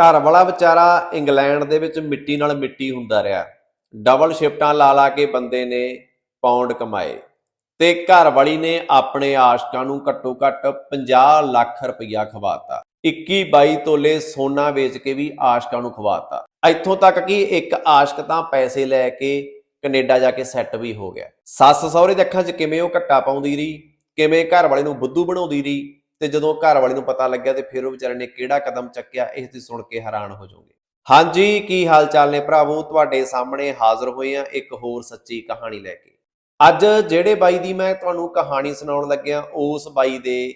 ਘਰ ਵਾਲਾ ਵਿਚਾਰਾ ਇੰਗਲੈਂਡ ਦੇ ਵਿੱਚ ਮਿੱਟੀ ਨਾਲ ਮਿੱਟੀ ਹੁੰਦਾ ਰਿਹਾ। ਡਬਲ ਸ਼ਿਫਟਾਂ ਲਾ ਲਾ ਕੇ ਬੰਦੇ ਨੇ ਪਾਉਂਡ ਕਮਾਏ ਤੇ ਘਰ ਵਾਲੀ ਨੇ ਆਪਣੇ ਆਸ਼ਕਾਂ ਨੂੰ ਘੱਟੋ ਘੱਟ 50 ਲੱਖ ਰੁਪਈਆ ਖਵਾਤਾ। 21 22 ਤੋਲੇ ਸੋਨਾ ਵੇਚ ਕੇ ਵੀ ਆਸ਼ਕਾਂ ਨੂੰ ਖਵਾਤਾ। ਇੱਥੋਂ ਤੱਕ ਕਿ ਇੱਕ ਆਸ਼ਕ ਤਾਂ ਪੈਸੇ ਲੈ ਕੇ ਕੈਨੇਡਾ ਜਾ ਕੇ ਸੈੱਟ ਵੀ ਹੋ ਗਿਆ। ਸੱਸ ਸਹੁਰੇ ਦੇ ਅੱਖਾਂ 'ਚ ਕਿਵੇਂ ਉਹ ਘੱਟਾ ਪਾਉਂਦੀ ਰਹੀ, ਕਿਵੇਂ ਘਰ ਵਾਲੇ ਨੂੰ ਬੁੱਧੂ ਬਣਾਉਂਦੀ ਰਹੀ ਤੇ ਜਦੋਂ ਘਰ ਵਾਲੀ ਨੂੰ ਪਤਾ ਲੱਗਿਆ ਤੇ ਫਿਰ ਉਹ ਵਿਚਾਰੇ ਨੇ ਕਿਹੜਾ ਕਦਮ ਚੱਕਿਆ, ਇਹ ਤੁਸੀਂ ਸੁਣ ਕੇ ਹੈਰਾਨ ਹੋ ਜਾਓਗੇ। ਹਾਂਜੀ, ਕੀ ਹਾਲ ਚਾਲ ਨੇ ਭਰਾਵੋ? ਤੁਹਾਡੇ ਸਾਹਮਣੇ ਹਾਜ਼ਰ ਹੋਏ ਆ ਇੱਕ ਹੋਰ ਸੱਚੀ ਕਹਾਣੀ ਲੈ ਕੇ। ਅੱਜ ਜਿਹੜੇ ਬਾਈ ਦੀ ਮੈਂ ਤੁਹਾਨੂੰ ਕਹਾਣੀ ਸੁਣਾਉਣ ਲੱਗਿਆ, ਉਸ ਬਾਈ ਦੇ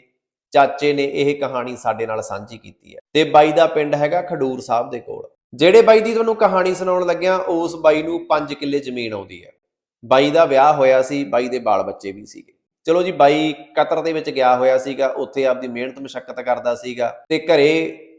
ਚਾਚੇ ਨੇ ਇਹ ਕਹਾਣੀ ਸਾਡੇ ਨਾਲ ਸਾਂਝੀ ਕੀਤੀ ਹੈ। ਤੇ ਬਾਈ ਦਾ ਪਿੰਡ ਹੈਗਾ ਖਡੂਰ ਸਾਹਿਬ ਦੇ ਕੋਲ। ਜਿਹੜੇ ਬਾਈ ਦੀ ਤੁਹਾਨੂੰ ਕਹਾਣੀ ਸੁਣਾਉਣ ਲੱਗਿਆ, ਉਸ ਬਾਈ ਨੂੰ 5 ਕਿੱਲੇ ਜ਼ਮੀਨ ਆਉਂਦੀ ਹੈ। ਬਾਈ ਦਾ ਵਿਆਹ ਹੋਇਆ ਸੀ, ਬਾਈ ਦੇ ਬਾਲ ਬੱਚੇ ਵੀ ਸੀਗੇ। ਚਲੋ ਜੀ, ਬਾਈ ਕਤਰ ਦੇ ਵਿੱਚ ਗਿਆ ਹੋਇਆ ਸੀਗਾ, ਉੱਥੇ ਆਪਦੀ ਮਿਹਨਤ, ਮਸ਼ੱਕਤ ਕਰਦਾ ਸੀਗਾ ਤੇ ਘਰੇ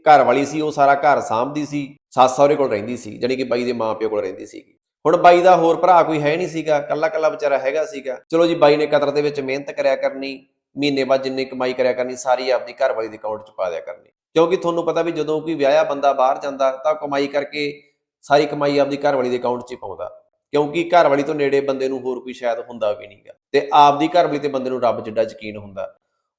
ਘਰ ਵਾਲੀ ਸੀ, ਉਹ ਸਾਰਾ ਘਰ ਸਾਂਭਦੀ ਸੀ, ਸੱਸ ਸਹੁਰੇ ਕੋਲ ਰਹਿੰਦੀ ਸੀ, ਜਾਣੀ ਕਿ ਬਾਈ ਦੇ ਮਾਪਿਓ ਕੋਲ ਰਹਿੰਦੀ ਸੀਗੀ। ਹੁਣ ਬਾਈ ਦਾ ਹੋਰ ਭਰਾ ਕੋਈ ਹੈ ਨਹੀਂ ਸੀਗਾ ਕੱਲਾ ਕੱਲਾ ਵਿਚਾਰਾ ਹੈਗਾ ਸੀਗਾ। ਚਲੋ ਜੀ, ਬਾਈ ਨੇ ਕਤਰ ਦੇ ਵਿੱਚ ਮਿਹਨਤ ਕਰਿਆ ਕਰਨੀ, ਮਹੀਨੇ ਬਾਅਦ ਜਿੰਨੀ ਕਮਾਈ ਕਰਿਆ ਕਰਨੀ, ਸਾਰੀ ਆਪਦੀ ਘਰ ਵਾਲੀ ਦੇ ਅਕਾਊਂਟ 'ਚ ਪਾ ਦਿਆ ਕਰਨੀ। ਕਿਉਂਕਿ ਤੁਹਾਨੂੰ ਪਤਾ ਵੀ ਜਦੋਂ ਕੋਈ ਵਿਆਹਿਆ ਬੰਦਾ ਬਾਹਰ ਜਾਂਦਾ, ਤਾਂ ਕਮਾਈ ਕਰਕੇ ਸਾਰੀ ਕਮਾਈ ਆਪਦੀ ਘਰ ਵਾਲੀ ਦੇ ਅਕਾਊਂਟ 'ਚ ਹੀ ਪਾਉਂਦਾ। ਕਿਉਂਕਿ ਘਰ ਵਾਲੀ ਤੋਂ ਨੇੜੇ ਬੰਦੇ ਨੂੰ ਹੋਰ ਕੋਈ ਸ਼ਾਇਦ ਹੁੰਦਾ ਵੀ ਨਹੀਂਗਾ ਤੇ ਆਪਦੀ ਘਰ ਵਾਲੀ ਤੇ ਬੰਦੇ ਨੂੰ ਰੱਬ ਜਿੱਡਾ ਯਕੀਨ ਹੁੰਦਾ।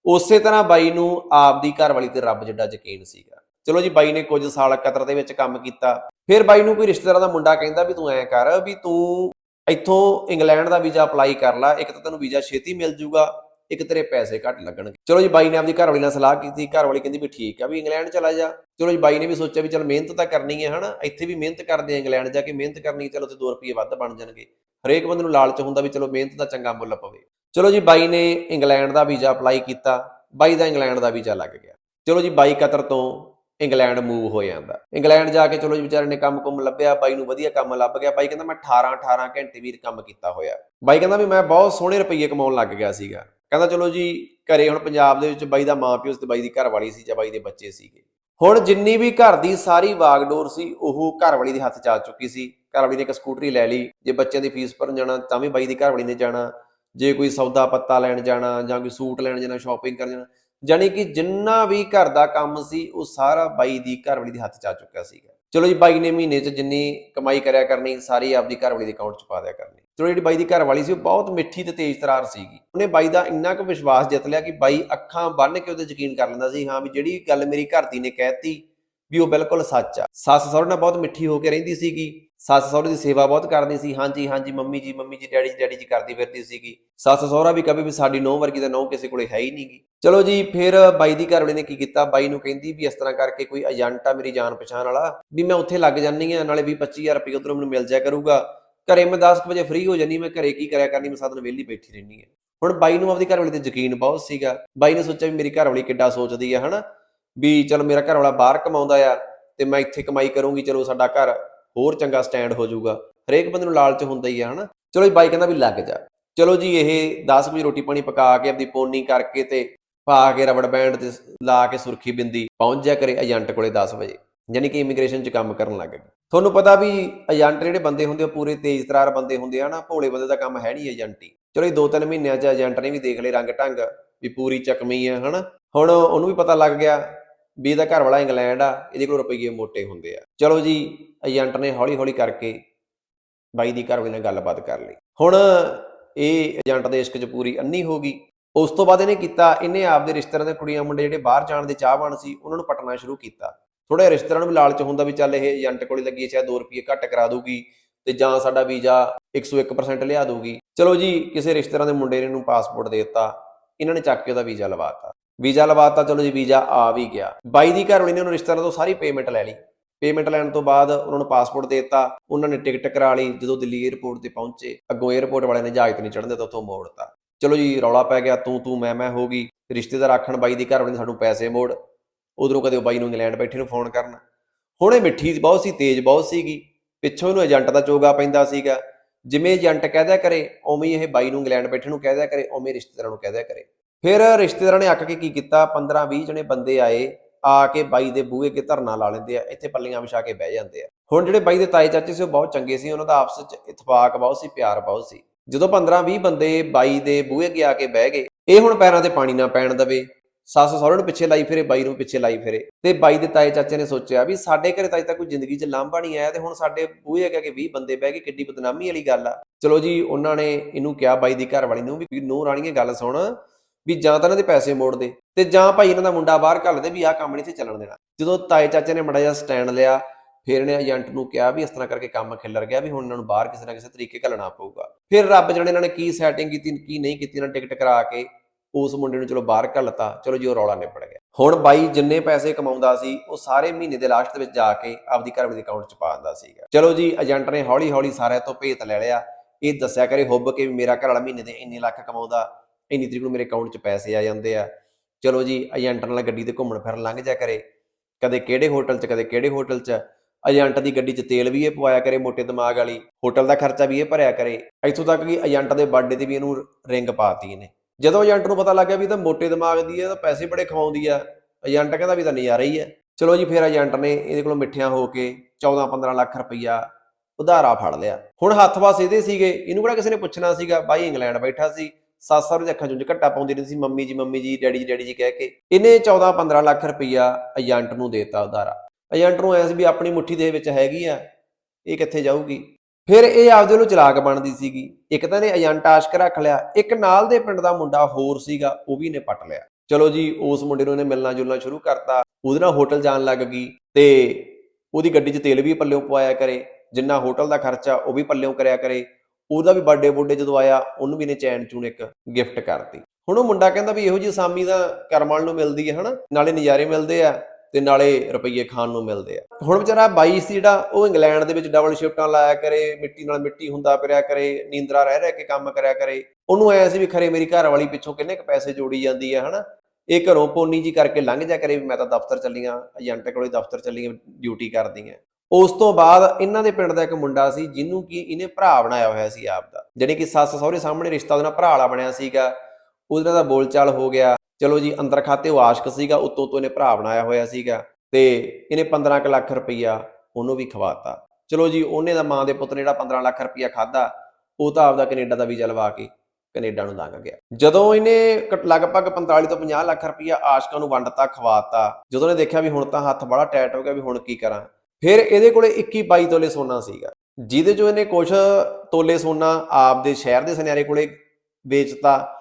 ਉਸੇ ਤਰ੍ਹਾਂ ਬਾਈ ਨੂੰ ਆਪਦੀ ਘਰ ਵਾਲੀ ਤੇ ਰੱਬ ਜਿੱਡਾ ਯਕੀਨ ਸੀਗਾ। ਚਲੋ ਜੀ, ਬਾਈ ਨੇ ਕੁਝ ਸਾਲ ਕਤਰ ਦੇ ਵਿੱਚ ਕੰਮ ਕੀਤਾ। ਫਿਰ ਬਾਈ ਨੂੰ ਕੋਈ ਰਿਸ਼ਤੇਦਾਰ ਦਾ ਮੁੰਡਾ ਕਹਿੰਦਾ ਵੀ ਤੂੰ ਐਂ ਕਰ ਵੀ ਤੂੰ ਇੱਥੋਂ ਇੰਗਲੈਂਡ ਦਾ ਵੀਜ਼ਾ ਅਪਲਾਈ ਕਰ ਲੈ, ਇੱਕ ਤਾਂ ਤੈਨੂੰ ਵੀਜ਼ਾ ਛੇਤੀ ਮਿਲ ਜੂਗਾ। ਇੱਕ ਤੇਰੇ ਪੈਸੇ ਘੱਟ ਲੱਗਣਗੇ। ਚਲੋ ਜੀ, ਬਾਈ ਨੇ ਆਪਦੀ ਘਰ ਵਾਲੀ ਨਾਲ ਸਲਾਹ ਕੀਤੀ ਘਰ ਵਾਲੀ ਕਹਿੰਦੀ ਵੀ ਠੀਕ ਆ ਵੀ ਇੰਗਲੈਂਡ ਚਲਾ ਜਾ। ਚਲੋ ਜੀ, ਬਾਈ ਨੇ ਵੀ ਸੋਚਿਆ ਵੀ ਚਲ ਮਿਹਨਤ ਤਾਂ ਕਰਨੀ ਹੈ ਹਨਾ? ਇੱਥੇ ਵੀ ਮਿਹਨਤ ਕਰਦੇ ਆ ਇੰਗਲੈਂਡ ਜਾ ਕੇ, ਮਿਹਨਤ ਕਰਨੀ ਚਲੋ ਤੇ 2 ਰੁਪਏ ਵੱਧ ਬਣ ਜਾਣਗੇ। ਹਰੇਕ ਬੰਦੇ ਨੂੰ ਲਾਲਚ ਹੁੰਦਾ ਵੀ ਚਲੋ ਮਿਹਨਤ ਦਾ ਚੰਗਾ ਮੁੱਲ ਪਵੇ। ਚਲੋ ਜੀ, ਬਾਈ ਨੇ ਇੰਗਲੈਂਡ ਦਾ ਵੀਜ਼ਾ ਅਪਲਾਈ ਕੀਤਾ। ਬਾਈ ਦਾ ਇੰਗਲੈਂਡ ਦਾ ਵੀਜ਼ਾ ਲੱਗ ਗਿਆ। ਚਲੋ ਜੀ, ਬਾਈ ਕਤਰ ਤੋਂ ਇੰਗਲੈਂਡ ਮੂਵ ਹੋ ਜਾਂਦਾ। ਇੰਗਲੈਂਡ ਜਾ ਕੇ ਚਲੋ ਜੀ, ਵਿਚਾਰੇ ਨੇ ਕੰਮ ਕੁਮ ਲੱਭਿਆ, ਬਾਈ ਨੂੰ ਵਧੀਆ ਕੰਮ ਲੱਭ ਗਿਆ। ਬਾਈ ਕਹਿੰਦਾ ਮੈਂ 18 18 ਘੰਟੇ ਵੀਰ ਕੰਮ ਕੀਤਾ ਹੋਇਆ। ਬਾਈ ਕਹਿੰਦਾ ਵੀ ਮੈਂ ਬਹੁਤ ਸੋਹਣੇ ਰੁਪਈਏ ਕਮਾਉਣ ਲੱਗ ਗਿਆ ਸੀਗਾ। ਕਹਿੰਦਾ ਚਲੋ ਜੀ, ਘਰੇ ਹੁਣ ਪੰਜਾਬ ਦੇ ਵਿੱਚ ਬਾਈ ਦਾ ਮਾਂ ਪਿਓ ਸੀ ਤੇ ਬਾਈ ਦੀ ਘਰਵਾਲੀ ਸੀ ਜਾਂ ਬਾਈ ਦੇ ਬੱਚੇ ਸੀਗੇ। ਹੁਣ ਜਿੰਨੀ ਵੀ ਘਰ ਦੀ ਸਾਰੀ ਵਾਗਡੋਰ ਸੀ, ਉਹ ਘਰਵਾਲੀ ਦੇ ਹੱਥ ਚ ਆ ਚੁੱਕੀ ਸੀ। ਘਰਵਾਲੀ ਨੇ ਇੱਕ ਸਕੂਟਰੀ ਲੈ ਲਈ, ਜੇ ਬੱਚਿਆਂ ਦੀ ਫੀਸ ਭਰਨ ਜਾਣਾ ਤਾਂ ਵੀ ਬਾਈ ਦੀ ਘਰਵਾਲੀ ਨੇ ਜਾਣਾ। ਜੇ ਕੋਈ ਸੌਦਾ ਪੱਤਾ ਲੈਣ ਜਾਣਾ ਜਾਂ ਕੋਈ ਸੂਟ ਲੈਣ ਜਾਣਾ ਸ਼ਾਪਿੰਗ ਕਰਨ ਜਾਣਾ, ਜਾਣੀ ਕਿ ਜਿੰਨਾ ਵੀ ਘਰ ਦਾ ਕੰਮ ਸੀ, ਉਹ ਸਾਰਾ ਬਾਈ ਦੀ ਘਰਵਾਲੀ ਦੇ ਹੱਥ ਚ ਆ ਚੁੱਕਿਆ ਸੀਗਾ। ਚਲੋ ਜੀ, ਬਾਈ ਨੇ ਮਹੀਨੇ 'ਚ ਜਿੰਨੀ ਕਮਾਈ ਕਰਿਆ ਕਰਨੀ, ਸਾਰੀ ਆਪਦੀ ਘਰਵਾਲੀ ਦੇ ਅਕਾਊਂਟ 'ਚ ਪਾ ਦਿਆ ਕਰਨੀ। ਚਲੋ ਜਿਹੜੀ ਬਾਈ ਦੀ ਘਰ ਵਾਲੀ ਸੀ, ਉਹ ਬਹੁਤ ਮਿੱਠੀ ਤੇ ਤੇਜ਼ ਤਰਾਰ ਸੀਗੀ। ਉਹਨੇ ਬਾਈ ਦਾ ਇੰਨਾ ਕੁ ਵਿਸ਼ਵਾਸ ਜਿੱਤ ਲਿਆ ਕਿ ਬਾਈ ਅੱਖਾਂ ਬੰਨ ਕੇ ਉਹਦੇ ਯਕੀਨ ਕਰ ਲੈਂਦਾ ਸੀ, ਹਾਂ ਵੀ ਜਿਹੜੀ ਗੱਲ ਮੇਰੀ ਘਰ ਦੀ ਨੇ ਕਹਿਤੀ ਵੀ ਉਹ ਬਿਲਕੁਲ ਸੱਚ ਆ। ਸੱਸ ਸਹੁਰੇ ਨਾਲ ਬਹੁਤ ਮਿੱਠੀ ਹੋ ਕੇ ਰਹਿੰਦੀ ਸੀਗੀ। ਸੱਸ ਸਹੁਰੇ ਦੀ ਸੇਵਾ ਬਹੁਤ ਕਰਦੀ ਸੀ, ਹਾਂਜੀ ਹਾਂਜੀ, mummy ji mummy ji, daddy ji daddy ਜੀ ਕਰਦੀ ਫਿਰਦੀ ਸੀਗੀ। ਸੱਸ ਸਹੁਰਾ ਵੀ ਕਦੇ ਵੀ ਸਾਡੀ ਨੌਂ ਵਰਗੀ ਤਾਂ ਨੌਂ ਕਿਸੇ ਕੋਲੇ ਹੈ ਹੀ ਨਹੀਂਗੀ ਚਲੋ ਜੀ, ਫਿਰ ਬਾਈ ਦੀ ਘਰਵਾਲੀ ਨੇ ਕੀ ਕੀਤਾ? ਬਾਈ ਨੂੰ ਕਹਿੰਦੀ ਵੀ ਇਸ ਤਰ੍ਹਾਂ ਕਰਕੇ ਕੋਈ ਏਜੰਟ ਆ ਮੇਰੀ ਜਾਣ ਪਛਾਣ ਵਾਲਾ, ਵੀ ਮੈਂ ਉੱਥੇ ਲੱਗ ਜਾਨੀ ਆ, ਨਾਲੇ 20 25000 ਰੁਪਏ ਉਧਰੋਂ ਮੈਨੂੰ ਮਿਲ ਜਾਇਆ ਕਰੂਗਾ। ਘਰੇ ਮੈਂ 10 ਕੁ ਵਜੇ ਫ੍ਰੀ ਹੋ ਜਾਨੀ ਮੈਂ ਘਰੇ ਕੀ ਕਰਿਆ ਕਰਨੀ, ਮੈਂ ਸਾਧਨ ਵਿਹਲੀ ਬੈਠੀ ਰਹਿਣੀ ਆ ਹੁਣ ਬਾਈ ਨੂੰ ਆਪਦੀ ਘਰਵਾਲੀ ਤੇ ਯਕੀਨ ਬਹੁਤ ਸੀਗਾ। ਬਾਈ ਨੇ ਸੋਚਿਆ ਵੀ ਮੇਰੀ ਘਰਵਾਲੀ ਕਿੱਡਾ ਸੋਚਦੀ ਆ, ਹਨਾ? ਵੀ ਚਲ ਮੇਰਾ ਘਰਵਾਲਾ ਬਾਹਰ ਕਮਾਉਂਦਾ ਆ ਤੇ ਮੈਂ ਇੱਥੇ ਕਮਾਈ ਕਰੂੰਗੀ, ਚਲੋ ਸਾਡਾ ਘਰ ਹੋਰ ਚੰਗਾ ਸਟੈਂਡ ਹੋ ਜਾਊਗਾ। ਹਰੇਕ ਬੰਦੇ ਨੂੰ ਲਾਲਚ ਹੁੰਦਾ ਹੀ ਆ, ਹਨਾ? ਚਲੋ ਜੀ, ਬਾਈ ਕਹਿੰਦਾ ਵੀ ਲੱਗ ਜਾ। ਚਲੋ ਜੀ, ਇਹ 10 ਵਜੇ ਰੋਟੀ ਪਾਣੀ ਪਕਾ ਕੇ, ਆਪਦੀ ਪੋਨੀ ਕਰਕੇ ਤੇ ਪਾ ਕੇ ਰਬੜ ਬੈਂਡ ਤੇ ਲਾ ਕੇ ਸੁਰਖੀ ਬਿੰਦੀ ਪਹੁੰਚ ਜਾ ਕਰੇ ਏਜੰਟ ਕੋਲੇ 10 ਵਜੇ। ਯਾਨੀ ਕਿ ਇਮੀਗ੍ਰੇਸ਼ਨ 'ਚ ਕੰਮ ਕਰਨ ਲੱਗ ਗਿਆ ਤੁਹਾਨੂੰ ਪਤਾ ਵੀ ਏਜੰਟ ਜਿਹੜੇ ਬੰਦੇ ਹੁੰਦੇ ਆ ਪੂਰੇ ਤੇਜ਼ ਤਰਾਰ ਬੰਦੇ ਹੁੰਦੇ ਆ ਨਾ ਭੋਲੇ ਬੰਦੇ ਦਾ ਕੰਮ ਹੈ ਨਹੀਂ ਏਜੰਟੀ ਚਲੋ, ਇਹ 2-3 ਮਹੀਨਿਆਂ 'ਚ ਏਜੰਟ ਨੇ ਵੀ ਦੇਖ ਲਏ ਰੰਗ ਢੰਗ, ਵੀ ਪੂਰੀ ਚੱਕਮੀ ਆ, ਹਨਾ? ਹੁਣ ਉਹਨੂੰ ਵੀ ਪਤਾ ਲੱਗ ਗਿਆ ਵੀ ਇਹਦਾ ਘਰ ਵਾਲਾ ਇੰਗਲੈਂਡ ਆ, ਇਹਦੇ ਕੋਲ ਰੁਪਈਏ ਮੋਟੇ ਹੁੰਦੇ ਆ। ਚਲੋ ਜੀ, ਏਜੰਟ ਨੇ ਹੌਲੀ ਹੌਲੀ ਕਰਕੇ ਬਾਈ ਦੀ ਘਰ ਵਾਲੀ ਨਾਲ ਗੱਲਬਾਤ ਕਰ ਲਈ। ਹੁਣ ਇਹ ਏਜੰਟ ਦੇ ਇਸ਼ਕ 'ਚ ਪੂਰੀ ਅੰਨੀ ਹੋ ਗਈ। ਉਸ ਤੋਂ ਬਾਅਦ ਇਹਨੇ ਕੀਤਾ, ਇਹਨੇ ਆਪਦੇ ਰਿਸ਼ਤੇਦਾਰਾਂ ਦੇ ਕੁੜੀਆਂ ਮੁੰਡੇ ਜਿਹੜੇ ਬਾਹਰ ਜਾਣ ਦੇ ਚਾਹਵਾਨ ਸੀ, ਉਹਨਾਂ ਨੂੰ ਪਟਣਾ ਸ਼ੁਰੂ ਕੀਤਾ। ਥੋੜਾ ਰਿਸ਼ਤੇਦਾਰਾਂ ਨੂੰ ਵੀ ਲਾਲਚ ਹੁੰਦਾ ਵੀ ਚੱਲ ਇਹ ਏਜੰਟ ਕੋਲੇ ਲੱਗੀ ਹੈ, ਸ਼ਾਇਦ 2 ਰੁਪਏ ਘੱਟ ਕਰਾ ਦੂਗੀ ਤੇ ਜਾਂ ਸਾਡਾ ਵੀਜ਼ਾ 101% ਲਿਆ ਦੂਗੀ ਚਲੋ ਜੀ, ਕਿਸੇ ਰਿਸ਼ਤੇਦਾਰਾਂ ਦੇ ਮੁੰਡੇ ਨੇ ਨੂੰ ਪਾਸਪੋਰਟ ਦੇ ਦਿੱਤਾ, ਇਹਨਾਂ ਨੇ ਚੱਕ ਕੇ ਉਹਦਾ ਵੀਜ਼ਾ ਲਵਾਤਾ ਵੀਜ਼ਾ ਲਵਾਤਾ ਚਲੋ ਜੀ, ਵੀਜ਼ਾ ਆ ਵੀ ਗਿਆ। ਬਾਈ ਦੀ ਘਰ ਵਾਲੀ ਨੇ ਉਹਨਾਂ ਰਿਸ਼ਤੇਦਾਰਾਂ ਤੋਂ ਸਾਰੀ ਪੇਮੈਂਟ ਲੈ ਲਈ। ਪੇਮੈਂਟ ਲੈਣ ਤੋਂ ਬਾਅਦ ਉਹਨਾਂ ਨੂੰ ਪਾਸਪੋਰਟ ਦੇ ਦਿੱਤਾ, ਉਹਨਾਂ ਨੇ ਟਿਕਟ ਕਰਾ ਲਈ, ਜਦੋਂ ਦਿੱਲੀ 에ਅਰਪੋਰਟ ਤੇ ਪਹੁੰਚੇ, ਅੱਗੋਂ 에ਅਰਪੋਰਟ ਵਾਲਿਆਂ ਨੇ ਜਹਾਜ਼ ਤੇ ਨਹੀਂ ਚੜ੍ਹਨ ਦਿੱਤਾ, ਉੱਥੋਂ ਮੋੜਤਾ ਚਲੋ ਜੀ, ਰੌਲਾ ਪੈ ਗਿਆ, ਤੂੰ ਤੂੰ, ਮੈਂ ਮੈਂ ਹੋ ਗਈ। ਰਿਸ਼ਤੇਦਾਰ ਆਖਣ, ਬਾਈ ਦੀ ਘਰ ਵਾਲੀ ਨੇ ਸਾਨੂੰ ਪੈਸੇ ਮੋੜ ਉਧਰੋਂ ਕਦੇ ਉਹ ਬਾਈ ਨੂੰ ਇੰਗਲੈਂਡ ਬੈਠੇ ਨੂੰ ਫੋਨ ਕਰਨਾ। ਹੁਣ ਇਹ ਮਿੱਠੀ ਬਹੁਤ ਸੀ, ਤੇਜ਼ ਬਹੁਤ ਸੀਗੀ। ਪਿੱਛੋਂ ਇਹਨੂੰ ਏਜੰਟ ਦਾ ਚੋਗਾ ਪੈਂਦਾ ਸੀਗਾ। ਜਿਵੇਂ ਏਜੰਟ ਕਹਿਦਾ ਕਰੇ, ਉਵੇਂ ਇਹ ਬਾਈ ਨੂੰ ਇੰਗਲੈਂਡ ਬੈਠੇ ਨੂੰ ਕਹਿਦਾ ਕਰੇ, ਉਵੇਂ ਰਿਸ਼ਤੇਦਾਰਾਂ ਨੂੰ ਕਹਿਦਾ ਕਰੇ। ਫਿਰ ਰਿਸ਼ਤੇਦਾਰਾਂ ਨੇ ਅੱਕ ਕੇ ਕੀ ਕੀਤਾ? 15 20 ਜਣੇ ਬੰਦੇ ਆਏ, ਆ ਕੇ ਬਾਈ ਦੇ ਬੂਹੇ ਕੇ ਧਰਨਾ ਲਾ ਲੈਂਦੇ ਆ। ਇੱਥੇ ਪੱਲੀਆਂ ਵਿਛਾ ਕੇ ਬਹਿ ਜਾਂਦੇ ਆ। ਹੁਣ ਜਿਹੜੇ ਬਾਈ ਦੇ ਤਾਏ ਚਾਚੇ ਸੀ, ਉਹ ਬਹੁਤ ਚੰਗੇ ਸੀ। ਉਹਨਾਂ ਦਾ ਆਪਸ ਵਿੱਚ ਇਤਫਾਕ ਬਹੁਤ ਸੀ, ਪਿਆਰ ਬਹੁਤ ਸੀ। ਜਦੋਂ 15 20 ਬੰਦੇ ਬਾਈ ਦੇ ਬੂਹੇ ਕੇ ਆ ਕੇ ਬਹਿ ਗਏ, ਇਹ ਹੁਣ ਪੈਰਾਂ ਤੇ ਪਾਣੀ ਨਾ ਪੈਣ ਦਵੇ। ਸੱਸ ਸਹੁਰੇ ਨੂੰ ਪਿੱਛੇ ਲਾਈ ਫਿਰੇ, ਬਾਈ ਨੂੰ ਪਿੱਛੇ ਲਾਈ ਫਿਰੇ। ਤੇ ਬਾਈ ਦੇ ਤਾਏ ਚਾਚੇ ਨੇ ਸੋਚਿਆ ਵੀ ਸਾਡੇ ਘਰੇ ਤਾਂ ਅਜੇ ਤੱਕ ਕੋਈ ਜ਼ਿੰਦਗੀ 'ਚ ਲਾਂਭਾ ਨਹੀਂ ਆਇਆ ਤੇ ਹੁਣ ਸਾਡੇ ਬੂਹੇ ਅੱਗੇ ਕਿ 20 ਬੰਦੇ ਬਹਿ ਗਏ, ਕਿੱਡੀ ਬਦਨਾਮੀ ਵਾਲੀ ਗੱਲ ਆ। ਚਲੋ ਜੀ, ਉਹਨਾਂ ਨੇ ਇਹਨੂੰ ਕਿਹਾ, ਬਾਈ ਦੀ ਘਰ ਵਾਲੀ ਨੂੰ ਵੀ ਨੂੰ ਰਾਣੀਏ, ਗੱਲ ਸੁਣ, ਵੀ ਜਾਂ ਤਾਂ ਇਹਨਾਂ ਦੇ ਪੈਸੇ ਮੋੜ ਦੇ ਤੇ ਜਾਂ ਭਾਈ ਇਹਨਾਂ ਦਾ ਮੁੰਡਾ ਬਾਹਰ ਘੱਲ ਦੇ ਵੀ ਆਹ ਕੰਮ ਨਹੀਂ ਤੇ ਚੱਲਣ ਦੇਣਾ। ਜਦੋਂ ਤਾਏ ਚਾਚੇ ਨੇ ਮੜਾ ਜਿਹਾ ਸਟੈਂਡ ਲਿਆ, ਫਿਰ ਇਹਨੇ ਏਜੰਟ ਨੂੰ ਕਿਹਾ ਵੀ ਇਸ ਤਰ੍ਹਾਂ ਕਰਕੇ ਕੰਮ ਖਿੱਲਰ ਗਿਆ ਵੀ ਹੁਣ ਇਹਨਾਂ ਨੂੰ ਬਾਹਰ ਕਿਸੇ ਨਾ ਕਿਸੇ ਤਰੀਕੇ ਘੱਲਣਾ ਪਊਗਾ। ਫਿਰ ਰੱਬ ਜਾਣੇ ਇਹਨਾਂ ਨੇ ਕੀ ਸੈਟਿੰਗ ਕੀਤੀ, ਕੀ ਨਹੀਂ ਕੀਤੀ, ਇਹਨਾਂ ਨੇ ਟਿਕਟ ਕਰਾ ਕੇ ਉਸ ਮੁੰਡੇ ਨੂੰ ਚਲੋ ਬਾਹਰ ਘੱਲਤਾ ਚਲੋ ਜੀ ਉਹ ਰੌਲਾ ਨਿਬੜ ਗਿਆ। ਹੁਣ ਬਾਈ ਜਿੰਨੇ ਪੈਸੇ ਕਮਾਉਂਦਾ ਸੀ, ਉਹ ਸਾਰੇ ਮਹੀਨੇ ਦੇ ਲਾਸਟ ਵਿੱਚ ਜਾ ਕੇ ਆਪਦੀ ਘਰ ਦੇ ਅਕਾਊਂਟ 'ਚ ਪਾ ਦਿੰਦਾ ਸੀਗਾ। ਚਲੋ ਜੀ ਏਜੰਟ ਨੇ ਹੌਲੀ ਹੌਲੀ ਸਾਰਿਆਂ ਤੋਂ ਭੇਤ ਲੈ ਲਿਆ। ਇਹ ਦੱਸਿਆ ਕਰੇ ਹੁੱਬ ਕੇ ਵੀ ਮੇਰਾ ਘਰ ਵਾਲਾ ਮਹੀਨੇ ਦੇ ਇੰਨੇ ਲੱਖ ਕਮਾਉਂਦਾ, ਇੰਨੀ ਤਰੀਕ ਨੂੰ ਮੇਰੇ ਅਕਾਊਂਟ 'ਚ ਪੈਸੇ ਆ ਜਾਂਦੇ ਆ। ਚਲੋ ਜੀ ਏਜੰਟ ਨਾਲ ਗੱਡੀ ਤੇ ਘੁੰਮਣ ਫਿਰਨ ਲੰਘ ਜਾ ਕਰੇ। ਕਦੇ ਕਿਹੜੇ ਹੋਟਲ 'ਚ, ਕਦੇ ਕਿਹੜੇ ਹੋਟਲ 'ਚ। ਏਜੰਟ ਦੀ ਗੱਡੀ 'ਚ ਤੇਲ ਵੀ ਇਹ ਪਵਾਇਆ ਕਰੇ ਮੋਟੇ ਦਿਮਾਗ ਵਾਲੀ। ਹੋਟਲ ਦਾ ਖਰਚਾ ਵੀ ਇਹ ਭਰਿਆ ਕਰੇ। ਇੱਥੋਂ ਤੱਕ ਕਿ ਏਜੰਟ ਦੇ ਬਰਥਡੇ ਤੇ ਵੀ ਇਹਨੂੰ ਰਿੰਗ ਪਾਤੀ ਇਹਨੇ। ਜਦੋਂ ਏਜੰਟ ਨੂੰ ਪਤਾ ਲੱਗਿਆ ਵੀ ਇਹ ਤਾਂ ਮੋਟੇ ਦਿਮਾਗ ਦੀ ਹੈ, ਤਾਂ ਪੈਸੇ ਬੜੇ ਖਵਾਉਂਦੀ ਆ। ਏਜੰਟ ਕਹਿੰਦਾ ਵੀ ਤਾਂ ਨਜ਼ਾਰਾ ਹੀ ਹੈ। ਚਲੋ ਜੀ, ਫਿਰ ਏਜੰਟ ਨੇ ਇਹਦੇ ਕੋਲੋਂ ਮਿੱਠਿਆਂ ਹੋ ਕੇ 14-15 ਲੱਖ ਰੁਪਈਆ ਉਧਾਰਾ ਫੜ ਲਿਆ। ਹੁਣ ਹੱਥ ਵਾਸ ਇਹਦੇ ਸੀਗੇ, ਇਹਨੂੰ ਕਿਹੜਾ ਕਿਸੇ ਨੇ ਪੁੱਛਣਾ ਸੀਗਾ? ਬਾਈ ਇੰਗਲੈਂਡ ਬੈਠਾ ਸੀ ਸੱਸ ਸਹੁਰੇ ਦੇ ਅੱਖਾਂ ਚੋਂ ਘੱਟਾ ਪਾਉਂਦੀ ਰਹਿੰਦੀ ਸੀ, mummy ji mummy ji, daddy ji daddy ji ਕਹਿ ਕੇ। ਇਹਨੇ 14-15 ਲੱਖ ਰੁਪਈਆ ਏਜੰਟ ਨੂੰ ਦੇਤਾ ਉਧਾਰਾ। ਏਜੰਟ ਨੂੰ ਐਸ ਵੀ ਆਪਣੀ ਮੁੱਠੀ ਦੇ ਵਿੱਚ ਹੈਗੀ ਆ, ਇਹ ਕਿੱਥੇ ਜਾਊਗੀ? ਫਿਰ ਇਹ ਆਪਦੇ ਨੂੰ ਚਲਾਕ ਬਣਦੀ ਸੀਗੀ। ਇੱਕ ਤਾਂ ਨੇ ਏਜੰਟ ਆਸ਼ਕ ਰੱਖ ਲਿਆ, ਇੱਕ ਨਾਲ ਦੇ ਪਿੰਡ ਦਾ ਮੁੰਡਾ ਹੋਰ ਸੀਗਾ, ਉਹ ਵੀ ਇਹਨੇ ਪੱਟ ਲਿਆ। ਚਲੋ ਜੀ, ਉਸ ਮੁੰਡੇ ਨੂੰ ਇਹਨੇ ਮਿਲਣਾ ਜੁਲਣਾ ਸ਼ੁਰੂ ਕਰਤਾ। ਉਹਦੇ ਨਾਲ ਹੋਟਲ ਜਾਣ ਲੱਗ ਗਈ ਤੇ ਉਹਦੀ ਗੱਡੀ 'ਚ ਤੇਲ ਵੀ ਪੱਲਿਓਂ ਪਵਾਇਆ ਕਰੇ, ਜਿੰਨਾ ਹੋਟਲ ਦਾ ਖਰਚਾ ਉਹ ਵੀ ਪੱਲਿਓਂ ਕਰਿਆ ਕਰੇ। ਉਹਦਾ ਵੀ ਬਰਥਡੇ ਬੋਡੇ ਜਦੋਂ ਆਇਆ, ਉਹਨੂੰ ਵੀ ਨੇ ਚੈਨ ਚੂਨ ਇੱਕ ਗਿਫਟ ਕਰਤੀ। ਹੁਣ ਉਹ ਮੁੰਡਾ ਕਹਿੰਦਾ ਵੀ ਇਹੋ ਜੀ ਸਾਮੀ ਦਾ ਕਰਮਾਲ ਨੂੰ ਮਿਲਦੀ ਹੈ, ਹਨਾ? ਨਾਲੇ ਨਜ਼ਾਰੇ ਮਿਲਦੇ ਆ। ਤੇ ਨਾਲੇ ਰੁਪਈਏ ਖਾਣ ਨੂੰ ਮਿਲਦੇ ਆ। ਹੁਣ ਵਿਚਾਰਾ ਬਾਈ ਸੀ ਜਿਹੜਾ, ਉਹ ਇੰਗਲੈਂਡ ਦੇ ਵਿੱਚ ਡਬਲ ਸ਼ਿਫਟਾਂ ਲਾਇਆ ਕਰੇ, ਮਿੱਟੀ ਨਾਲ ਮਿੱਟੀ ਹੁੰਦਾ ਫਿਰਿਆ ਕਰੇ, ਨੀਂਦਰਾ ਰਹਿ ਰਹਿ ਕੇ ਕੰਮ ਕਰਿਆ ਕਰੇ। ਉਹਨੂੰ ਐ ਸੀ ਵੀ ਖਰੇ ਮੇਰੀ ਘਰ ਵਾਲੀ ਪਿੱਛੋਂ ਕਿੰਨੇ ਕ ਪੈਸੇ ਜੋੜੀ ਜਾਂਦੀ ਹੈ ਹਨਾ? ਇਹ ਘਰੋਂ ਪੋਨੀ ਜੀ ਕਰਕੇ ਲੰਘ ਜਾ ਕਰੇ ਵੀ ਮੈਂ ਤਾਂ ਦਫ਼ਤਰ ਚੱਲੀਆਂ, ਏਜੰਟ ਕੋਲੇ ਦਫ਼ਤਰ ਚੱਲੀਆਂ, ਡਿਊਟੀ ਕਰਦੀ ਆ ਉਸ ਤੋਂ ਬਾਅਦ ਇਹਨਾਂ ਦੇ ਪਿੰਡ ਦਾ ਇੱਕ ਮੁੰਡਾ ਸੀ, ਜਿਹਨੂੰ ਕਿ ਇਹਨੇ ਭਰਾ ਬਣਾਇਆ ਹੋਇਆ ਸੀ ਆਪ ਦਾ। ਜਾਣੀ ਕਿ ਸੱਸ ਸਹੁਰੇ ਸਾਹਮਣੇ ਰਿਸ਼ਤਾ ਉਹਦੇ ਨਾਲ ਭਰਾ ਵਾਲਾ ਬਣਿਆ ਸੀਗਾ। ਉਹਦੇ ਨਾਲ ਦਾ ਬੋਲਚਾਲ ਹੋ ਗਿਆ। ਚਲੋ ਜੀ, ਅੰਦਰ ਖਾਤੇ ਉਹ ਆਸ਼ਕ ਸੀਗਾ, ਉਤੋਂ ਤੋਂ ਇਹਨੇ ਭਰਾ ਬਣਾਇਆ ਹੋਇਆ ਸੀਗਾ ਤੇ ਇਹਨੇ 15 ਕੁ ਲੱਖ ਰੁਪਈਆ ਉਹਨੂੰ ਵੀ ਖਵਾਤਾ। ਚਲੋ ਜੀ, ਉਹਨੇ ਦਾ ਮਾਂ ਦੇ ਪੁੱਤ ਨੇ ਜਿਹੜਾ 15 ਲੱਖ ਰੁਪਈਆ ਖਾਦਾ ਉਹ ਤਾਂ ਆਪਦਾ ਕੈਨੇਡਾ ਦਾ ਵੀਜ਼ਾ ਲਵਾ ਕੇ ਕੈਨੇਡਾ ਨੂੰ ਲੰਘ ਗਿਆ। ਜਦੋਂ ਇਹਨੇ ਘੱਟ- ਲਗਭਗ 45 ਤੋਂ 50 ਲੱਖ ਰੁਪਈਆ ਆਸ਼ਕਾਂ ਨੂੰ ਵੰਡਤਾ, ਖਵਾਤਾ, ਜਦੋਂ ਇਹਨੇ ਦੇਖਿਆ ਵੀ ਹੁਣ ਤਾਂ ਹੱਥ ਬੜਾ ਟਾਈਟ ਹੋ ਗਿਆ ਵੀ ਹੁਣ ਕੀ ਕਰਾਂ, ਫਿਰ ਇਹਦੇ ਕੋਲੇ 21 22 ਤੋਲੇ ਸੋਨਾ ਸੀਗਾ, ਜਿਹਦੇ ਚੋਂ ਇਹਨੇ ਕੁਝ ਤੋਲੇ ਸੋਨਾ ਆਪਦੇ ਸ਼ਹਿਰ ਦੇ ਸੁਨਿਆਰੇ ਕੋਲੇ ਵੇਚਤਾ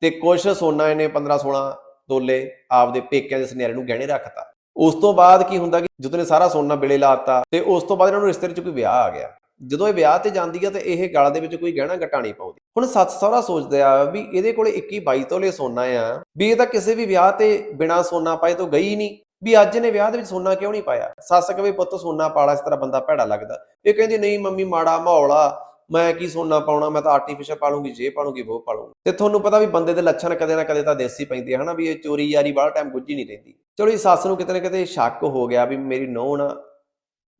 ਤੇ ਕੁਝ ਸੋਨਾ ਇਹਨੇ 15 16 ਤੋਲੇ ਆਪ ਦੇ ਪੇਕਿਆਂ ਦੇ ਸੁਨਿਆਰੇ ਨੂੰ ਗਹਿਣੇ ਰੱਖਤਾ। ਉਸ ਤੋਂ ਬਾਅਦ ਕੀ ਹੁੰਦਾ ਕਿ ਜਦੋਂ ਨੇ ਸਾਰਾ ਸੋਨਾ ਬਿਲੇ ਲਾਤਾ ਤੇ ਉਸ ਤੋਂ ਬਾਅਦ ਇਹਨਾਂ ਨੂੰ ਰਿਸ਼ਤੇ 'ਚ ਕੋਈ ਵਿਆਹ ਆ ਗਿਆ। ਜਦੋਂ ਇਹ ਵਿਆਹ ਤੇ ਜਾਂਦੀ ਆ ਤੇ ਇਹ ਗਲ ਦੇ ਵਿੱਚ ਕੋਈ ਗਹਿਣਾ ਗੱਟਾ ਪਾਉਂਦੀ। ਹੁਣ ਸੱਸ ਸਹੁਰਾ ਸੋਚਦੇ ਆ ਵੀ ਇਹਦੇ ਕੋਲੇ 21 22 ਤੋਲੇ ਸੋਨਾ ਆ, ਵੀ ਇਹ ਤਾਂ ਕਿਸੇ ਵੀ ਵਿਆਹ ਤੇ ਬਿਨਾ ਸੋਨਾ ਪਾਏ ਤੋਂ ਗਈ ਨਹੀਂ, ਵੀ ਅੱਜ ਨੇ ਵਿਆਹ ਦੇ ਵਿੱਚ ਸੋਨਾ ਕਿਉਂ ਨਹੀਂ ਪਾਇਆ? ਸੱਸ ਕਵੇ, ਪੁੱਤ, ਸੋਨਾ ਪਾਲਾ, ਇਸ ਤਰ੍ਹਾਂ ਬੰਦਾ ਭੈੜਾ ਲੱਗਦਾ। ਇਹ ਕਹਿੰਦੀ, ਨਹੀਂ ਮੰਮੀ, ਮਾੜਾ ਮਾਹੌਲ ਆ। ਮੈਂ ਕੀ ਸੋਨਾ ਪਾਉਣਾ, ਮੈਂ ਤਾਂ ਆਰਟੀਫੀਸ਼ਲ ਪਾਲੂੰਗੀ, ਜੇ ਪਾਲੂੰਗੀ ਉਹ ਪਾਲੂੰਗੀ। ਤੇ ਤੁਹਾਨੂੰ ਪਤਾ ਵੀ ਬੰਦੇ ਦੇ ਲੱਛਣ ਕਦੇ ਨਾ ਕਦੇ ਤਾਂ ਦੇਸੀ ਪੈਂਦੇ ਆ, ਹਨਾ, ਵੀ ਇਹ ਚੋਰੀ ਯਾਰੀ ਵਾਲਾ ਟਾਈਮ ਗੁੱਝੀ ਨਹੀਂ ਰਹਿੰਦੀ। ਚਲੋ ਇਹ ਸੱਸ ਨੂੰ ਕਿਤੇ ਨਾ ਕਿਤੇ ਸ਼ੱਕ ਹੋ ਗਿਆ ਵੀ ਮੇਰੀ ਨੋਹ ਨਾ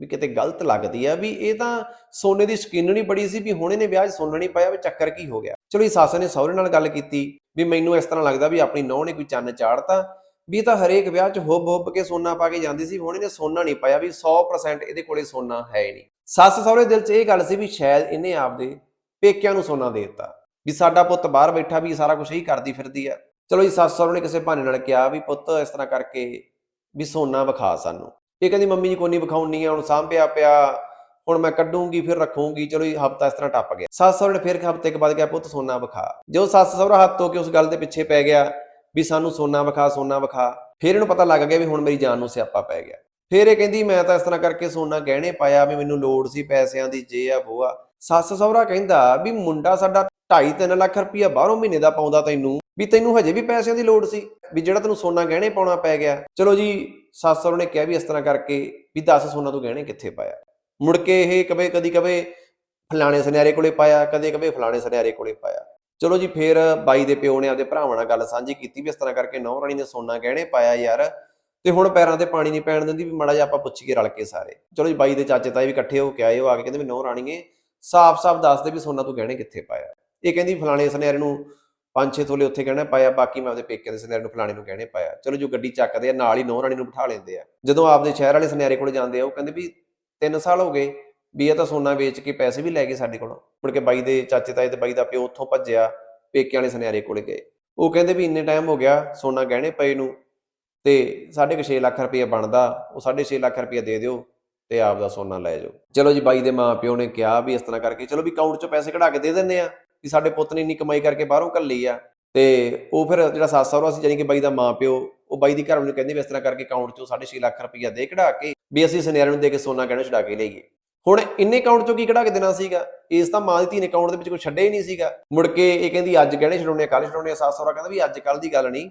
ਵੀ ਕਿਤੇ ਗਲਤ ਲੱਗਦੀ ਆ, ਵੀ ਇਹ ਤਾਂ ਸੋਨੇ ਦੀ ਸ਼ਕੀਨਣੀ ਬੜੀ ਸੀ, ਵੀ ਹੁਣ ਇਹਨੇ ਵਿਆਹ 'ਚ ਸੋਨਾ ਨਹੀਂ ਪਾਇਆ, ਵੀ ਚੱਕਰ ਕੀ ਹੋ ਗਿਆ। ਚਲੋ ਇਹ ਸੱਸ ਨੇ ਸਹੁਰੇ ਨਾਲ ਗੱਲ ਕੀਤੀ, ਵੀ ਮੈਨੂੰ ਇਸ ਤਰ੍ਹਾਂ ਲੱਗਦਾ ਵੀ ਆਪਣੀ ਨੋਹ ਨੇ ਕੋਈ ਚੰਨ ਚਾੜਤਾ ਵੀ ਤਾਂ ਹਰੇਕ ਵਿਆਹ 'ਚ ਹੁੱਬ ਹੁੱਬ ਕੇ ਸੋਨਾ ਪਾ ਕੇ ਜਾਂਦੀ ਸੀ, ਹੁਣ ਇਹਨੇ ਸੋਨਾ ਨਹੀਂ ਪਾਇਆ ਵੀ 100% ਇਹਦੇ ਕੋਲੇ ਸੋਨਾ ਹੈ ਨਹੀਂ। ਸੱਸ ਸਹੁਰੇ ਦਿਲ 'ਚ ਇਹ ਗੱਲ ਸੀ ਵੀ ਸ਼ਾਇਦ ਇਹਨੇ ਆਪਦੇ ਪੇਕਿਆਂ ਨੂੰ ਸੋਨਾ ਦੇ ਦਿੱਤਾ, ਵੀ ਸਾਡਾ ਪੁੱਤ ਬਾਹਰ ਬੈਠਾ ਵੀ ਸਾਰਾ ਕੁਝ ਹੀ ਕਰਦੀ ਫਿਰਦੀ ਆ। ਚਲੋ ਜੀ, ਸੱਸ ਸਹੁਰੇ ਨੇ ਕਿਸੇ ਬਹਾਨੇ ਨਾਲ ਕਿਹਾ ਵੀ ਪੁੱਤ ਇਸ ਤਰ੍ਹਾਂ ਕਰਕੇ ਵੀ ਸੋਨਾ ਵਿਖਾ ਸਾਨੂੰ। ਇਹ ਕਹਿੰਦੀ, ਮੰਮੀ ਜੀ ਕੋਈ ਨਹੀਂ ਵਿਖਾਉਣੀ ਆ, ਹੁਣ ਸਾਂਭਿਆ ਪਿਆ, ਹੁਣ ਮੈਂ ਕੱਢੂੰਗੀ, ਫਿਰ ਰੱਖੂੰਗੀ। ਚਲੋ ਜੀ, ਹਫਤਾ ਇਸ ਤਰ੍ਹਾਂ ਟੱਪ ਗਿਆ। ਸੱਸ ਸਹੁਰੇ ਨੇ ਫਿਰ ਹਫ਼ਤੇ ਕੇ ਬਾਅਦ ਕਿਹਾ, ਪੁੱਤ, ਸੋਨਾ ਵਿਖਾ। ਜਦੋਂ ਸੱਸ ਸਹੁਰਾ ਹੱਥ ਧੋ ਕੇ ਉਸ ਗੱਲ ਦੇ ਪਿੱਛੇ ਪੈ ਗਿਆ ਵੀ ਸਾਨੂੰ ਸੋਨਾ ਵਿਖਾ ਸੋਨਾ ਵਿਖਾ। ਫਿਰ ਇਹਨੂੰ ਪਤਾ ਲੱਗ ਗਿਆ ਵੀ ਹੁਣ ਮੇਰੀ ਜਾਨ ਨੂੰ ਸਿਆਪਾ ਪੈ ਗਿਆ। ਫਿਰ ਇਹ ਕਹਿੰਦੀ, ਮੈਂ ਤਾਂ ਇਸ ਤਰ੍ਹਾਂ ਕਰਕੇ ਸੋਨਾ ਗਹਿਣੇ ਪਾਇਆ ਵੀ ਮੈਨੂੰ ਲੋੜ ਸੀ ਪੈਸਿਆਂ ਦੀ, ਜੇ ਆ ਉਹ ਆ। ਸੱਸ ਸਹੁਰਾ ਕਹਿੰਦਾ ਵੀ ਮੁੰਡਾ ਸਾਡਾ 2.5-3 ਲੱਖ ਰੁਪਈਆ ਬਾਹਰੋਂ ਮਹੀਨੇ ਦਾ ਪਾਉਂਦਾ ਤੈਨੂੰ, ਵੀ ਤੈਨੂੰ ਹਜੇ ਵੀ ਪੈਸਿਆਂ ਦੀ ਲੋੜ ਸੀ, ਵੀ ਜਿਹੜਾ ਤੈਨੂੰ ਸੋਨਾ ਗਹਿਣੇ ਪਾਉਣਾ ਪੈ ਗਿਆ। ਚਲੋ ਜੀ, ਸੱਸ ਸਹੁਰੇ ਨੇ ਕਿਹਾ ਵੀ ਇਸ ਤਰ੍ਹਾਂ ਕਰਕੇ ਵੀ ਦੱਸ ਸੋਨਾ ਤੂੰ ਗਹਿਣੇ ਕਿੱਥੇ ਪਾਇਆ? ਮੁੜ ਕੇ ਇਹ ਕਵੇ, ਕਦੀ ਕਵੇ ਫਲਾਣੇ ਸੁਨਿਆਰੇ ਕੋਲੇ ਪਾਇਆ, ਕਦੇ ਕਵੇ ਫਲਾਣੇ ਸੁਨਿਆਰੇ ਕੋਲੇ ਪਾਇਆ। ਚਲੋ ਜੀ, ਫੇਰ ਬਾਈ ਦੇ ਪਿਓ ਨੇ ਆਪਦੇ ਭਰਾਵਾਂ ਨਾਲ ਗੱਲ ਸਾਂਝੀ ਕੀਤੀ ਵੀ ਇਸ ਤਰ੍ਹਾਂ ਕਰਕੇ ਨੌ ਰਾਣੀ ਨੇ ਸੋਨਾ ਗਹਿਣੇ ਪਾਇਆ ਯਾਰ। ਤੇ ਹੁਣ ਪੈਰਾਂ ਤੇ ਪਾਣੀ ਨਹੀਂ ਪੈਣ ਦਿੰਦੀ ਵੀ ਮਾੜਾ ਜਿਹਾ ਆਪਾਂ ਪੁੱਛੀਏ ਰਲ ਕੇ ਸਾਰੇ। ਚਲੋ ਜੀ, ਬਾਈ ਦੇ ਚਾਚੇ ਤਾਏ ਵੀ ਇਕੱਠੇ ਹੋ ਕੇ ਆਏ, ਉਹ ਆ ਕੇ ਕਹਿੰਦੇ ਵੀ ਨੌ ਰਾਣੀਏ, ਸਾਫ਼-ਸਾਫ਼ ਦੱਸਦੇ ਵੀ ਸੋਨਾ ਤੂੰ ਗਹਿਣੇ ਕਿੱਥੇ ਪਾਇਆ। ਇਹ ਕਹਿੰਦੀ ਫਲਾਣੇ ਸੁਨਿਆਰੇ ਨੂੰ ਪੰਜ ਛੇ ਥੋਲੇ ਉੱਥੇ ਗਹਿਣਾ ਪਾਇਆ, ਬਾਕੀ ਮੈਂ ਆਪਦੇ ਪੇਕੇ ਦੇ ਸੁਨਿਆਰੇ ਨੂੰ ਫਲਾਣੇ ਨੂੰ ਗਹਿਣੇ ਪਾਇਆ। ਚਲੋ ਜੋ ਗੱਡੀ ਚੱਕਦੇ ਆ, ਨਾਲ ਹੀ ਨੌ ਰਾਣੀ ਨੂੰ ਬਿਠਾ ਲੈਂਦੇ ਆ। ਜਦੋਂ ਆਪਦੇ ਸ਼ਹਿਰ ਵਾਲੇ ਸੁਨਿਆਰੇ ਕੋਲ ਜਾਂਦੇ ਆ, ਉਹ ਕਹਿੰਦੇ ਵੀ 3 ਸਾਲ ਹੋ ਗਏ ਵੀ ਇਹ ਤਾਂ ਸੋਨਾ ਵੇਚ ਕੇ ਪੈਸੇ ਵੀ ਲੈ ਗਏ ਸਾਡੇ ਕੋਲੋਂ। ਮੁੜ ਕੇ ਬਾਈ ਦੇ ਚਾਚੇ ਤਾਏ ਤੇ ਬਾਈ ਦਾ ਪਿਓ ਉੱਥੋਂ ਭੱਜਿਆ, ਪੇਕਿਆਂ ਵਾਲੇ ਸੁਨਿਆਰੇ ਕੋਲੇ ਗਏ। ਉਹ ਕਹਿੰਦੇ ਵੀ ਇੰਨੇ ਟਾਈਮ ਹੋ ਗਿਆ ਸੋਨਾ ਗਹਿਣੇ ਪਏ ਨੂੰ ਤੇ 6.5 ਲੱਖ ਰੁਪਏ ਬਣਦਾ, ਉਹ 6.5 ਲੱਖ ਰੁਪਏ ਦੇ ਦਿਓ ਤੇ ਆਪ ਦਾ ਸੋਨਾ ਲੈ ਜਾਓ। ਚਲੋ ਜੀ, ਬਾਈ ਦੇ ਮਾਪਿਓ ਨੇ ਕਿਹਾ ਵੀ ਇਸ ਤਰ੍ਹਾਂ ਕਰਕੇ ਚਲੋ ਵੀ ਅਕਾਊਂਟ 'ਚੋਂ ਪੈਸੇ ਕਢਾ ਕੇ ਦੇ ਦਿੰਦੇ ਆ ਕਿ ਸਾਡੇ ਪੁੱਤ ਨੇ ਇੰਨੀ ਕਮਾਈ ਕਰਕੇ ਬਾਹਰੋਂ ਘੱਲੀ ਆ। ਤੇ ਉਹ ਫਿਰ ਜਿਹੜਾ ਸੱਸ ਸਹੁਰਾ ਸੀ ਜਾਨੀ ਕਿ ਬਾਈ ਦਾ ਮਾਪਿਓ ਉਹ ਬਾਈ ਦੀ ਘਰ ਨੂੰ ਕਹਿੰਦੇ ਵੀ ਇਸ ਤਰ੍ਹਾਂ ਕਰਕੇ ਅਕਾਊਂਟ 'ਚੋਂ 6.5 ਲੱਖ ਰੁਪਈਆ ਦੇ ਕਢਾ ਕੇ ਵੀ ਅਸੀਂ ਸੁਨਿਆਰੇ ਨੂੰ ਦੇ ਕੇ ਸੋਨਾ ਗਹਿਣਾ ਛਡਾ ਕੇ ਲਈਏ ਹੁਣ ਇੰਨੇ ਅਕਾਊਂਟ 'ਚੋਂ ਕੀ ਕਢਾ ਕੇ ਦੇਣਾ ਸੀਗਾ? ਇਸ ਤਾਂ ਮਾਂ ਦੀ ਧੀ ਨੇ ਅਕਾਊਂਟ ਦੇ ਵਿੱਚ ਕੋਈ ਛੱਡਿਆ ਹੀ ਨਹੀਂ ਸੀਗਾ। ਮੁੜ ਕੇ ਇਹ ਕਹਿੰਦੀ, ਅੱਜ ਗਹਿਣੇ ਛਡਾਉਣੇ ਕੱਲ ਛਡਾਉਣੇ ਸੱਸ ਸਹੁਰਾ ਕਹਿੰਦਾ ਵੀ ਅੱਜ ਕੱਲ ਦੀ ਗੱਲ ਨਹੀਂ।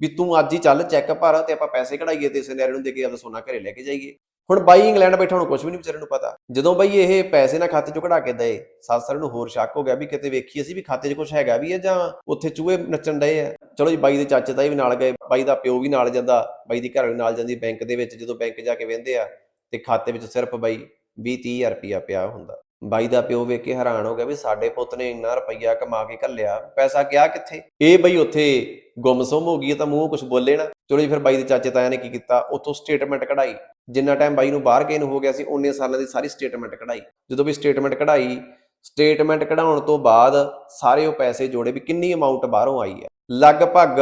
ਵੀ ਤੂੰ ਅੱਜ ਹੀ ਚੱਲ ਚੈੱਕ ਭਰ ਤੇ ਆਪਾਂ ਪੈਸੇ ਕਢਾਈਏ ਤੇ ਸੁਨਿਆਰੇ ਨੂੰ ਦੇ ਕੇ ਆਪਦਾ ਸੋਨਾ ਘਰੇ ਲੈ ਕੇ ਜਾਈਏ। ਹੁਣ ਬਾਈ ਇੰਗਲੈਂਡ ਬੈਠਾ ਹੁਣ ਕੁਝ ਵੀ ਨਹੀਂ ਵਿਚਾਰੇ ਨੂੰ ਪਤਾ। ਜਦੋਂ ਬਾਈ ਇਹ ਪੈਸੇ ਨਾ ਖਾਤੇ ਚੋਂ ਕਢਾ ਕੇ ਦਏ, ਸੱਸ ਸਹੁਰੇ ਨੂੰ ਹੋਰ ਸ਼ੱਕ ਹੋ ਗਿਆ ਵੀ ਕਿਤੇ ਵੇਖੀ ਅਸੀਂ ਵੀ ਖਾਤੇ 'ਚ ਕੁਝ ਹੈਗਾ ਵੀ ਹੈ ਜਾਂ ਉੱਥੇ ਚੂਹੇ ਨੱਚਣ ਡਏ ਆ। ਚਲੋ ਜੀ, ਬਾਈ ਦੇ ਚਾਚੇ ਤਾਈ ਵੀ ਨਾਲ ਗਏ, ਬਾਈ ਦਾ ਪਿਓ ਵੀ ਨਾਲ ਜਾਂਦਾ, ਬਾਈ ਦੀ ਘਰ ਵੀ ਨਾਲ ਜਾਂਦੀ, ਬੈਂਕ ਦੇ ਵਿੱਚ ਜਦੋਂ ਬੈਂਕ ਜਾ ਕੇ ਵਹਿੰਦੇ ਆ, ਤੇ ਖਾਤੇ ਵਿੱਚ ਸਿਰਫ ਬਾਈ 20 30000 ਰੁਪਇਆ ਪਿਆ ਹੁੰਦਾ। ਬਾਈ ਦਾ ਪਿਓ ਵੇਖ ਕੇ ਹੈਰਾਨ ਹੋ ਗਿਆ ਵੀ ਸਾਡੇ ਪੁੱਤ ਨੇ ਇੰਨਾ ਰੁਪਈਆ ਕਮਾ ਕੇ ਘੱਲਿਆ। ਪੈਸਾ ਗਿਆ ਕਿੱਥੇ? ਇਹ ਬਈ ਉੱਥੇ ਗੁੰਮਸੁੰਮ ਹੋ ਗਈ ਤਾਂ ਮੂੰਹ ਕੁਝ ਬੋਲੇ ਨਾ। ਚਲੋ ਜੀ, ਫਿਰ ਬਾਈ ਦੇ ਚਾਚੇ ਤਾਇਆ ਨੇ ਕੀ ਕੀਤਾ? ਉੱਥੋਂ ਸਟੇਟਮੈਂਟ ਕਢਾਈ। ਜਿੰਨਾ ਟਾਈਮ ਬਾਈ ਨੂੰ ਬਾਹਰ ਗਏ ਨੂੰ ਹੋ ਗਿਆ ਸੀ ਉਨੇ ਸਾਲਾਂ ਦੀ ਸਾਰੀ ਸਟੇਟਮੈਂਟ ਕਢਾਈ। ਜਦੋਂ ਵੀ ਸਟੇਟਮੈਂਟ ਕਢਾਈ ਸਟੇਟਮੈਂਟ ਕਢਾਉਣ ਤੋਂ ਬਾਅਦ ਸਾਰੇ ਉਹ ਪੈਸੇ ਜੋੜੇ ਵੀ ਕਿੰਨੀ ਅਮਾਉਂਟ ਬਾਹਰੋਂ ਆਈ ਹੈ। ਲਗਭਗ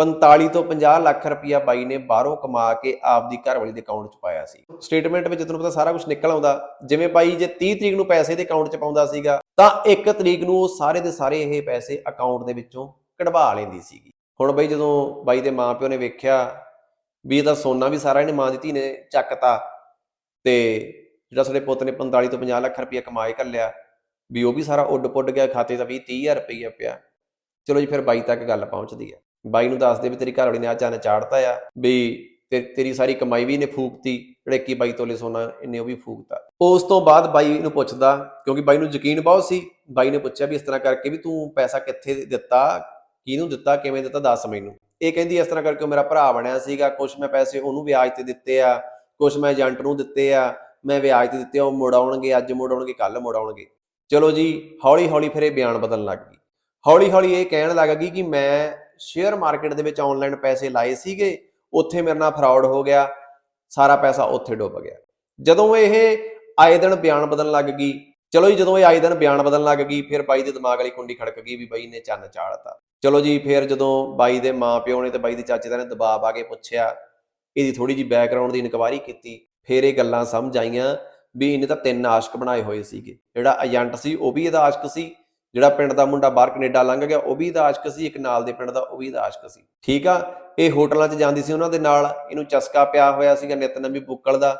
45 ਤੋਂ 50 ਲੱਖ ਰੁਪਇਆ ਬਾਈ ਨੇ ਬਾਹਰੋਂ ਕਮਾ ਕੇ ਆਪਦੀ ਘਰਵਾਲੀ ਦੇ ਅਕਾਊਂਟ 'ਚ ਪਾਇਆ ਸੀ। ਸਟੇਟਮੈਂਟ ਵਿੱਚ ਤੁਹਾਨੂੰ ਪਤਾ ਸਾਰਾ ਕੁਝ ਨਿਕਲ ਆਉਂਦਾ। ਜਿਵੇਂ ਬਾਈ ਜੇ 30 ਤਰੀਕ ਨੂੰ ਪੈਸੇ ਦੇ ਅਕਾਊਂਟ 'ਚ ਪਾਉਂਦਾ ਸੀਗਾ, ਤਾਂ 1 ਤਰੀਕ ਨੂੰ ਉਹ ਸਾਰੇ ਦੇ ਸਾਰੇ ਇਹ ਪੈਸੇ ਅਕਾਊਂਟ ਦੇ ਵਿੱਚੋਂ ਕਢਵਾ ਲੈਂਦੀ ਸੀਗੀ। ਹੁਣ ਬਾਈ ਜਦੋਂ ਬਾਈ ਦੇ ਮਾਪਿਓ ਨੇ ਵੇਖਿਆ ਵੀ ਇਹਦਾ ਸੋਨਾ ਵੀ ਸਾਰਾ ਇਹਨੇ ਮਾਂ ਦੀ ਧੀ ਨੇ ਚੱਕਤਾ ਤੇ ਜਿਹੜਾ ਸਾਡੇ ਪੁੱਤ ਨੇ 45 ਤੋਂ 50 ਲੱਖ ਰੁਪਇਆ ਕਮਾਏ ਘੱਲਿਆ ਵੀ ਉਹ ਵੀ ਸਾਰਾ ਉੱਡ ਪੁੱਡ ਗਿਆ, ਖਾਤੇ 'ਚ 20 30000 ਰੁਪਇਆ ਪਿਆ। ਚਲੋ ਜੀ, ਫਿਰ ਬਾਈ ਤੱਕ ਗੱਲ ਪਹੁੰਚਦੀ ਹੈ। ਬਾਈ ਨੂੰ ਦੱਸਦੇ ਵੀ ਤੇਰੀ ਘਰਵਾਲੀ ਨੇ ਆ ਚੰਨ ਚਾੜਤਾ ਆ, ਵੀ ਤੇ ਤੇਰੀ ਸਾਰੀ ਕਮਾਈ ਵੀ ਇਹਨੇ ਫੂਕਤੀ, ਜਿਹੜੇ 21 22 ਤੋਲੇ ਸੋਨਾ ਇਹਨੇ ਉਹ ਵੀ ਫੂਕਤਾ। ਉਸ ਤੋਂ ਬਾਅਦ ਬਾਈ ਨੂੰ ਪੁੱਛਦਾ, ਕਿਉਂਕਿ ਬਾਈ ਨੂੰ ਯਕੀਨ ਬਹੁਤ ਸੀ, ਬਾਈ ਨੇ ਪੁੱਛਿਆ ਵੀ ਇਸ ਤਰ੍ਹਾਂ ਕਰਕੇ ਵੀ ਤੂੰ ਪੈਸਾ ਕਿੱਥੇ ਦਿੱਤਾ, ਕਿਹਨੂੰ ਦਿੱਤਾ, ਕਿਵੇਂ ਦਿੱਤਾ, ਦੱਸ ਮੈਨੂੰ। ਇਹ ਕਹਿੰਦੀ ਇਸ ਤਰ੍ਹਾਂ ਕਰਕੇ ਉਹ ਮੇਰਾ ਭਰਾ ਬਣਿਆ ਸੀਗਾ ਕੁਝ ਮੈਂ ਪੈਸੇ ਉਹਨੂੰ ਵਿਆਜ ਤੇ ਦਿੱਤੇ ਆ ਕੁਝ ਮੈਂ ਏਜੰਟ ਨੂੰ ਦਿੱਤੇ ਆ, ਮੈਂ ਵਿਆਜ ਤੇ ਦਿੱਤੇ, ਉਹ ਮੁੜ ਆਉਣਗੇ ਅੱਜ ਮੁੜ ਆਉਣਗੇ ਕੱਲ ਮੁੜ ਆਉਣਗੇ ਚਲੋ ਜੀ ਹੌਲੀ ਹੌਲੀ ਫਿਰ ਇਹ ਬਿਆਨ ਬਦਲਣ ਲੱਗ ਗਈ। ਹੌਲੀ ਹੌਲੀ ਇਹ ਕਹਿਣ ਲੱਗ ਗਈ ਕਿ ਮੈਂ ਸ਼ੇਅਰ ਮਾਰਕੀਟ ਦੇ ਵਿੱਚ ਆਨਲਾਈਨ ਪੈਸੇ ਲਾਏ ਸੀਗੇ, ਉੱਥੇ ਮੇਰੇ ਨਾਲ ਫਰਾਡ ਹੋ ਗਿਆ, ਸਾਰਾ ਪੈਸਾ ਉੱਥੇ ਡੁੱਬ ਗਿਆ। ਜਦੋਂ ਇਹ ਆਏ ਦਿਨ ਬਿਆਨ ਬਦਲਣ ਲੱਗ ਗਈ, ਚਲੋ ਜੀ, ਜਦੋਂ ਇਹ ਆਏ ਦਿਨ ਬਿਆਨ ਬਦਲਣ ਲੱਗ ਗਈ, ਫਿਰ ਬਾਈ ਦੇ ਦਿਮਾਗ ਵਾਲੀ ਕੁੰਡੀ ਖੜਕ ਗਈ ਵੀ ਬਾਈ ਨੇ ਚੰਨ ਚਾੜਤਾ। ਚਲੋ ਜੀ, ਫਿਰ ਜਦੋਂ ਬਾਈ ਦੇ ਮਾਪਿਓ ਨੇ ਤੇ ਬਾਈ ਦੇ ਚਾਚੇ ਦਾ ਨੇ ਦਬਾਅ ਪਾ ਕੇ ਪੁੱਛਿਆ, ਇਹਦੀ ਥੋੜੀ ਜੀ ਬੈਕਗ੍ਰਾਉਂਡ ਦੀ ਇਨਕੁਆਇਰੀ ਕੀਤੀ, ਫਿਰ ਇਹ ਗੱਲਾਂ ਸਮਝ ਆਈਆਂ ਵੀ ਇਹਨੇ ਤਾਂ ਤਿੰਨ ਆਸ਼ਕ ਬਣਾਏ ਹੋਏ ਸੀਗੇ। ਜਿਹੜਾ ਏਜੰਟ ਸੀ, ਉਹ ਵੀ ਇਹਦਾ ਆਸ਼ਕ ਸੀ ਜਿਹੜਾ ਪਿੰਡ ਦਾ ਮੁੰਡਾ ਬਾਹਰ ਕੈਨੇਡਾ ਲੰਘ ਗਿਆ, ਉਹ ਵੀ ਇਹਦਾ ਆਸ਼ਕ ਸੀ, ਇੱਕ ਨਾਲ ਦੇ ਪਿੰਡ ਦਾ ਉਹ ਵੀ ਇਹਦਾ ਆਸ਼ਕ ਸੀ। ਠੀਕ ਆ? ਇਹ ਹੋਟਲਾਂ 'ਚ ਜਾਂਦੀ ਸੀ ਉਹਨਾਂ ਦੇ ਨਾਲ, ਇਹਨੂੰ ਚਸਕਾ ਪਿਆ ਹੋਇਆ ਸੀਗਾ ਨਿਤ ਨਵੀਂ ਬੁੱਕਲ ਦਾ।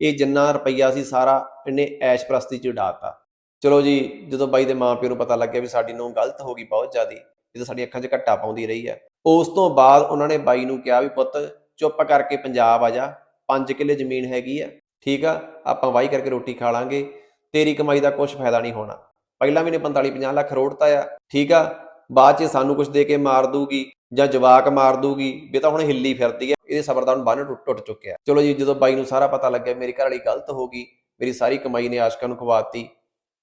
ਇਹ ਜਿੰਨਾ ਰੁਪਈਆ ਸੀ ਸਾਰਾ ਇਹਨੇ ਐਸ਼ ਪ੍ਰਸਤੀ 'ਚ ਉਡਾਤਾ ਚਲੋ ਜੀ, ਜਦੋਂ ਬਾਈ ਦੇ ਮਾਪਿਓ ਨੂੰ ਪਤਾ ਲੱਗਿਆ ਵੀ ਸਾਡੀ ਨੂੰ ਗਲਤ ਹੋ ਗਈ ਬਹੁਤ ਜ਼ਿਆਦੀ ਤਾਂ ਸਾਡੀ ਅੱਖਾਂ 'ਚ ਘੱਟਾ ਪਾਉਂਦੀ ਰਹੀ ਹੈ ਉਸ ਤੋਂ ਬਾਅਦ ਉਹਨਾਂ ਨੇ ਬਾਈ ਨੂੰ ਕਿਹਾ ਵੀ ਪੁੱਤ, ਚੁੱਪ ਕਰਕੇ ਪੰਜਾਬ ਆ ਜਾ 5 ਕਿੱਲੇ ਜ਼ਮੀਨ ਹੈਗੀ ਆ, ਠੀਕ ਆ? ਆਪਾਂ ਵਾਹੀ ਕਰਕੇ ਰੋਟੀ ਖਾ ਲਾਂਗੇ, ਤੇਰੀ ਕਮਾਈ ਦਾ ਕੁਝ ਫਾਇਦਾ ਨਹੀਂ ਹੋਣਾ। ਪਹਿਲਾਂ ਵੀ ਨੇ 45 50 ਲੱਖ ਰੋੜਤਾ ਆ, ਠੀਕ ਆ? ਬਾਅਦ 'ਚ ਸਾਨੂੰ ਕੁਝ ਦੇ ਕੇ ਮਾਰ ਦੂਗੀ ਜਾਂ ਜਵਾਕ ਮਾਰ ਦੂਗੀ ਵੀ ਤਾਂ ਹੁਣ ਹਿੱਲੀ ਫਿਰਦੀ ਹੈ ਇਹਦੇ ਸਬਰ ਦਾ ਹੁਣ ਬੰਨ ਟੁੱਟ ਟੁੱਟ ਚੁੱਕਿਆ। ਚਲੋ ਜੀ, ਜਦੋਂ ਬਾਈ ਨੂੰ ਸਾਰਾ ਪਤਾ ਲੱਗਿਆ, ਮੇਰੀ ਘਰ ਵਾਲੀ ਗਲਤ ਹੋ ਗਈ, ਮੇਰੀ ਸਾਰੀ ਕਮਾਈ ਨੇ ਆਸ਼ਕਾਂ ਨੂੰ ਖਵਾਤੀ,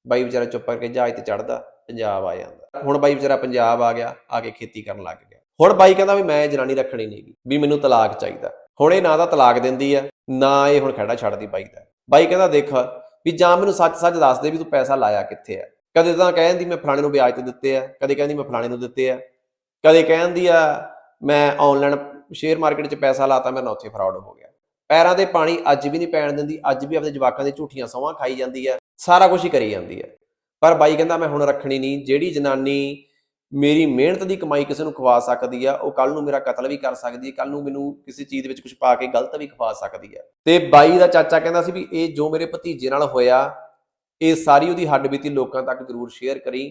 ਬਾਈ ਵਿਚਾਰਾ ਚੁੱਪ ਕਰਕੇ ਜਹਾਜ਼ ਤੇ ਚੜਦਾ ਪੰਜਾਬ ਆ ਜਾਂਦਾ। ਹੁਣ ਬਾਈ ਵਿਚਾਰਾ ਪੰਜਾਬ ਆ ਗਿਆ, ਆ ਕੇ ਖੇਤੀ ਕਰਨ ਲੱਗ ਗਿਆ। ਹੁਣ ਬਾਈ ਕਹਿੰਦਾ ਵੀ ਮੈਂ ਜਨਾਨੀ ਰੱਖਣੀ ਨਹੀਂਗੀ ਵੀ ਮੈਨੂੰ ਤਲਾਕ ਚਾਹੀਦਾ। ਹੁਣ ਇਹ ਨਾ ਤਾਂ ਤਲਾਕ ਦਿੰਦੀ ਆ, ਨਾ ਇਹ ਹੁਣ ਖੜਾ ਛੱਡਦੀ ਬਾਈ ਦਾ। ਬਾਈ ਕਹਿੰਦਾ ਦੇਖ, ਵੀ ਜਾਂ ਮੈਨੂੰ ਸੱਚ ਸੱਚ ਦੱਸ ਦੇ ਵੀ ਤੂੰ ਪੈਸਾ ਲਾਇਆ ਕਿੱਥੇ ਆ? ਕਦੇ ਤਾਂ ਕਹਿੰਦੀ ਮੈਂ ਫਲਾਣੇ ਨੂੰ ਵਿਆਜ ਤੇ ਦਿੱਤੇ ਆ, ਕਦੇ ਕਹਿੰਦੀ ਮੈਂ ਫਲਾਣੇ ਨੂੰ ਦਿੱਤੇ ਆ, ਕਦੇ ਕਹਿੰਦੀ ਆ, ਮੈਂ ਆਨਲਾਈਨ ਸ਼ੇਅਰ ਮਾਰਕੀਟ 'ਚ ਪੈਸਾ ਲਾਤਾ, ਮੈਂ ਨਾ ਉੱਥੇ ਫਰਾਡ ਹੋ ਗਿਆ। ਪੈਰਾਂ ਤੇ ਪਾਣੀ ਅੱਜ ਵੀ ਨਹੀਂ ਪੈਣ ਦਿੰਦੀ, ਅੱਜ ਵੀ ਆਪਣੇ ਜਵਾਕਾਂ ਦੇ ਝੂਠੀਆਂ ਸੌਂਹਾਂ ਖਾਈ ਜਾਂਦੀ ਆ, ਸਾਰਾ ਕੁਝ ਹੀ ਕਰੀ ਜਾਂਦੀ ਆ। ਪਰ ਬਾਈ ਕਹਿੰਦਾ, ਮੈਂ ਹੁਣ ਰੱਖਣੀ ਨਹੀਂ, ਜਿਹੜੀ ਜਨਾਨੀ ਮੇਰੀ ਮਿਹਨਤ ਦੀ ਕਮਾਈ ਕਿਸੇ ਨੂੰ ਖਵਾ ਸਕਦੀ ਆ, ਉਹ ਕੱਲ ਨੂੰ ਮੇਰਾ ਕਤਲ ਵੀ ਕਰ ਸਕਦੀ ਹੈ ਕੱਲ ਨੂੰ ਮੈਨੂੰ ਕਿਸੇ ਚੀਜ਼ ਦੇ ਵਿੱਚ ਕੁਝ ਪਾ ਕੇ ਗਲਤ ਵੀ ਖਵਾ ਸਕਦੀ ਆ। ਤੇ ਬਾਈ ਦਾ ਚਾਚਾ ਕਹਿੰਦਾ ਸੀ ਵੀ ਇਹ ਜੋ ਮੇਰੇ ਭਤੀਜੇ ਨਾਲ ਹੋਇਆ ਇਹ ਸਾਰੀ ਉਹਦੀ ਹੱਡਬੀਤੀ ਲੋਕਾਂ ਤੱਕ ਜ਼ਰੂਰ ਸ਼ੇਅਰ ਕਰੀ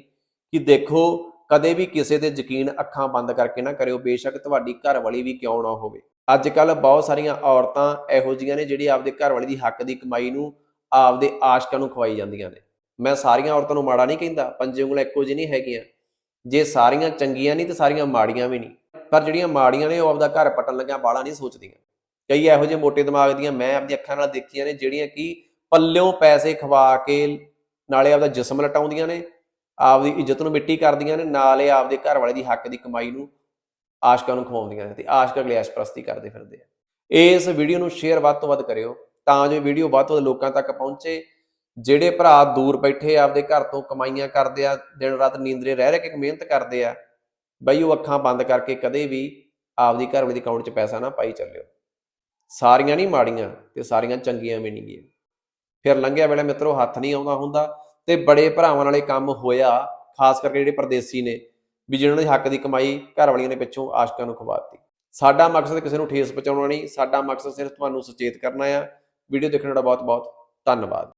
ਕਿ ਦੇਖੋ, ਕਦੇ ਵੀ ਕਿਸੇ ਤੇ ਯਕੀਨ ਅੱਖਾਂ ਬੰਦ ਕਰਕੇ ਨਾ ਕਰਿਓ, ਬੇਸ਼ੱਕ ਤੁਹਾਡੀ ਘਰ ਵਾਲੀ ਵੀ ਕਿਉਂ ਨਾ ਹੋਵੇ। ਅੱਜ ਕੱਲ ਬਹੁਤ ਸਾਰੀਆਂ ਔਰਤਾਂ ਇਹੋ ਜਿਹੀਆਂ ਨੇ ਜਿਹੜੀ ਆਪਦੇ ਘਰ ਵਾਲੀ ਦੀ ਹੱਕ ਦੀ ਕਮਾਈ ਨੂੰ ਆਪਦੇ ਆਸ਼ਕਾਂ ਨੂੰ ਖਵਾਈ ਜਾਂਦੀਆਂ ਨੇ। ਮੈਂ ਸਾਰੀਆਂ ਔਰਤਾਂ ਨੂੰ ਮਾੜਾ ਨਹੀਂ ਕਹਿੰਦਾ, ਪੰਜੇ ਉਂਗਲਾਂ ਇੱਕੋ ਜਿਹੀ ਨਹੀਂ ਹੈਗੀਆਂ। ਜੇ ਸਾਰੀਆਂ ਚੰਗੀਆਂ ਨਹੀਂ ਤੇ ਸਾਰੀਆਂ ਮਾੜੀਆਂ ਵੀ ਨਹੀਂ। ਪਰ ਜਿਹੜੀਆਂ ਮਾੜੀਆਂ ਨੇ ਉਹ ਆਪਦਾ ਘਰ ਪਟਣ ਲੱਗਿਆ ਬਾਲਾ ਨਹੀਂ ਸੋਚਦੀਆਂ। ਕਈ ਇਹੋ ਜਿਹੇ ਮੋਟੇ ਦਿਮਾਗ ਦੀਆਂ ਮੈਂ ਆਪਣੀ ਅੱਖਾਂ ਨਾਲ ਦੇਖੀਆਂ ਨੇ ਜਿਹੜੀਆਂ ਕਿ ਪੱਲਿਓਂ ਪੈਸੇ ਖਵਾ ਕੇ ਨਾਲੇ ਆਪਦਾ ਜਿਸਮ ਲਟਾਉਂਦੀਆਂ ਨੇ, ਆਪਦੀ ਇੱਜ਼ਤ ਨੂੰ ਮਿੱਟੀ ਕਰਦੀਆਂ ਨੇ, ਨਾਲੇ ਆਪਦੇ ਘਰ ਵਾਲੇ ਦੀ ਹੱਕ ਦੀ ਕਮਾਈ ਨੂੰ ਆਸ਼ਕਾਂ ਨੂੰ ਖਵਾਉਂਦੀਆਂ ਨੇ ਤੇ ਆਸ਼ਕ ਅਗਲੇ ਪ੍ਰਸਤੀ ਕਰਦੇ ਫਿਰਦੇ ਆ। ਇਸ ਵੀਡੀਓ ਨੂੰ ਸ਼ੇਅਰ ਵੱਧ ਤੋਂ ਵੱਧ ਕਰਿਓ ਤਾਂ ਜੋ ਵੀਡੀਓ ਵੱਧ ਤੋਂ ਵੱਧ ਲੋਕਾਂ ਤੱਕ ਪਹੁੰਚੇ, ਜਿਹੜੇ ਭਰਾ ਦੂਰ ਬੈਠੇ ਆਪਦੇ ਘਰ ਤੋਂ ਕਮਾਈਆਂ ਕਰਦੇ ਆ, ਦਿਨ ਰਾਤ ਨੀਂਦਰੇ ਰਹਿ ਰਹਿ ਕੇ ਮਿਹਨਤ ਕਰਦੇ ਆ, ਬਈ ਉਹ ਅੱਖਾਂ ਬੰਦ ਕਰਕੇ ਕਦੇ ਵੀ ਆਪਦੀ ਘਰ ਵਾਲੇ ਦੇ ਅਕਾਊਂਟ 'ਚ ਪੈਸਾ ਨਾ ਪਾਈ ਚੱਲਿਓ। ਸਾਰੀਆਂ ਨਹੀਂ ਮਾੜੀਆਂ ਤੇ ਸਾਰੀਆਂ ਚੰਗੀਆਂ ਵੀ ਨਹੀਂ ਗੀਆਂ। ਫਿਰ ਲੰਘਿਆ ਵੇਲੇ ਮਿੱਤਰੋ ਹੱਥ ਨਹੀਂ ਆਉਂਦਾ ਹੁੰਦਾ ਤੇ ਬੜੇ ਭਰਾਵਾਂ ਨਾਲੇ ਕੰਮ ਹੋਇਆ, ਖਾਸ ਕਰਕੇ ਜਿਹੜੇ ਪਰਦੇਸੀ ਨੇ, ਵੀ ਜਿਹਨਾਂ ਦੇ ਹੱਕ ਦੀ ਕਮਾਈ ਘਰ ਵਾਲੀਆਂ ਨੇ ਪਿੱਛੋਂ ਆਸ਼ਕਾਂ ਨੂੰ ਖਵਾਤੀ। ਸਾਡਾ ਮਕਸਦ ਕਿਸੇ ਨੂੰ ਠੇਸ ਪਹੁੰਚਾਉਣਾ ਨਹੀਂ, ਸਾਡਾ ਮਕਸਦ ਸਿਰਫ ਤੁਹਾਨੂੰ ਸੁਚੇਤ ਕਰਨਾ ਆ। ਵੀਡੀਓ ਦੇਖਣ ਦਾ ਬਹੁਤ ਬਹੁਤ ਧੰਨਵਾਦ।